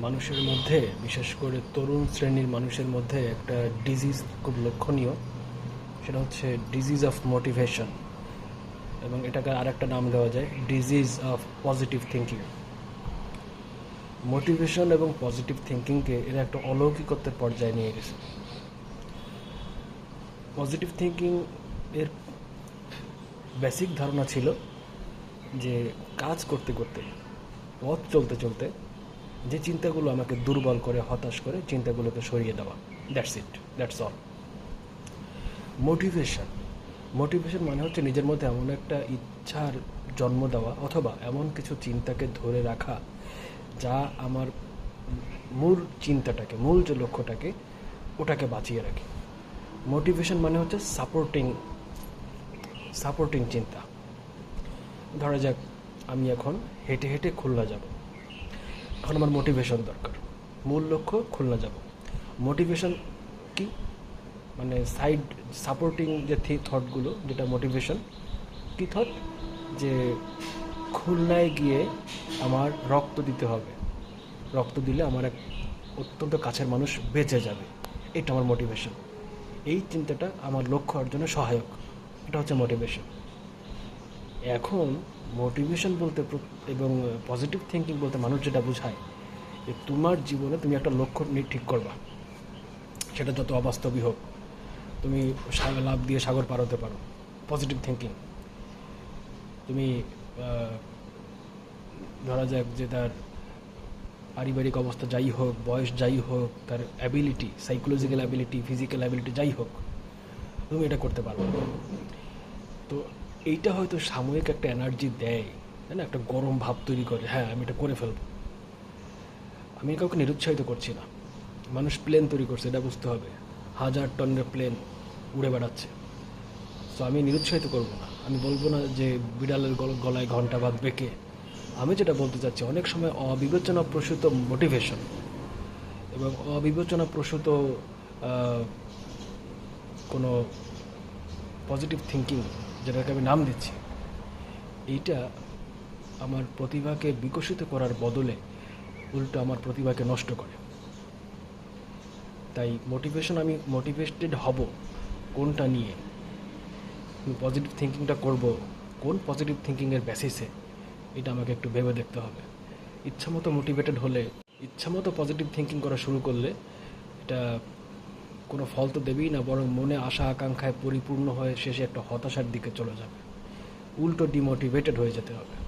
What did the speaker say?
মানুষের মধ্যে, বিশেষ করে তরুণ শ্রেণির মানুষের মধ্যে একটা ডিজিজ খুব লক্ষণীয়। সেটা হচ্ছে ডিজিজ অফ মোটিভেশন এবং এটাকে আরেকটা নাম দেওয়া যায় disease of positive thinking motivation এবং পজিটিভ থিঙ্কিংকে এরা একটা অলৌকিকত্বের পর্যায়ে নিয়ে গেছে। পজিটিভ থিঙ্কিং এর বেসিক ধারণা ছিল যে কাজ করতে করতে, পথ চলতে চলতে যে চিন্তাগুলো আমাকে দুর্বল করে, হতাশ করে, চিন্তাগুলোকে সরিয়ে দেওয়া। That's it that's all motivation motivation মানে হচ্ছে নিজের মধ্যে এমন একটা ইচ্ছার জন্ম দেওয়া অথবা এমন কিছু চিন্তাকে ধরে রাখা যা আমার মূল চিন্তাটাকে, মূল যে লক্ষ্যটাকে, ওটাকে বাঁচিয়ে রাখে। মোটিভেশন মানে হচ্ছে সাপোর্টিং সাপোর্টিং চিন্তা। ধরা যাক, আমি এখন হেঁটে হেঁটে খুলনা যাব। এখন আমার মোটিভেশন দরকার। মূল লক্ষ্য খুলনা যাব। মোটিভেশন কি? মানে সাইড সাপোর্টিং যে থি থটগুলো যেটা মোটিভেশন কি থট যে খুলনায় গিয়ে আমার রক্ত দিতে হবে। রক্ত দিলে আমার এক অত্যন্ত কাছের মানুষ বেঁচে যাবে। এটা আমার মোটিভেশন এই চিন্তাটা আমার লক্ষ্য অর্জনে সহায়ক। এটা হচ্ছে মোটিভেশন এখন মোটিভেশন বলতে এবং পজিটিভ থিঙ্কিং বলতে মানুষ যেটা বোঝায়, যে তোমার জীবনে তুমি একটা লক্ষ্য নি- ঠিক করবা। সেটা যত অবাস্তবই হোক, তুমি লাভ দিয়ে সাগর পার হতে পারো পজিটিভ থিঙ্কিং তুমি ধরা যাক যে তার পারিবারিক অবস্থা যাই হোক, বয়স যাই হোক, তার ability psychological ability physical ability যাই হোক, তুমি এটা করতে পারবে। তো এইটা হয়তো সাময়িক একটা এনার্জি দেয়, তাই না? একটা গরম ভাব তৈরি করে হ্যাঁ আমি এটা করে ফেলব। আমি কাউকে নিরুৎসাহিত করছি না। মানুষ প্লেন তৈরি করছে, এটা বুঝতে হবে। হাজার টনের প্লেন উড়ে বেড়াচ্ছে। তো আমি নিরুৎসাহিত করব না। আমি বলব না যে বিড়ালের গল- গলায় ঘণ্টা বাদ বেঁকে আমি যেটা বলতে চাচ্ছি, অনেক সময় অবিবেচনা প্রসূত মোটিভেশন এবং অবিবেচনা প্রসূত কোনো পজিটিভ থিঙ্কিং যেটাকে আমি নাম দিচ্ছি, এইটা আমার প্রতিভাকে বিকশিত করার বদলে উল্টো আমার প্রতিভাকে নষ্ট করে। তাই মোটিভেশন আমি মোটিভেটেড হব কোনটা নিয়ে? আমি পজিটিভ থিঙ্কিংটা করব কোন পজিটিভ থিঙ্কিংয়ের বেসিসে এটা আমাকে একটু ভেবে দেখতে হবে। ইচ্ছামতো মোটিভেটেড হলে, ইচ্ছামতো পজিটিভ থিঙ্কিং করা শুরু করলে, এটা কোনো ফল তো দেবেই না, বরং মনে আশা আকাঙ্ক্ষায় পরিপূর্ণ হয়ে শেষে একটা হতাশার দিকে চলে যাবে। উল্টো ডিমোটিভেটেড হয়ে যেতে হবে।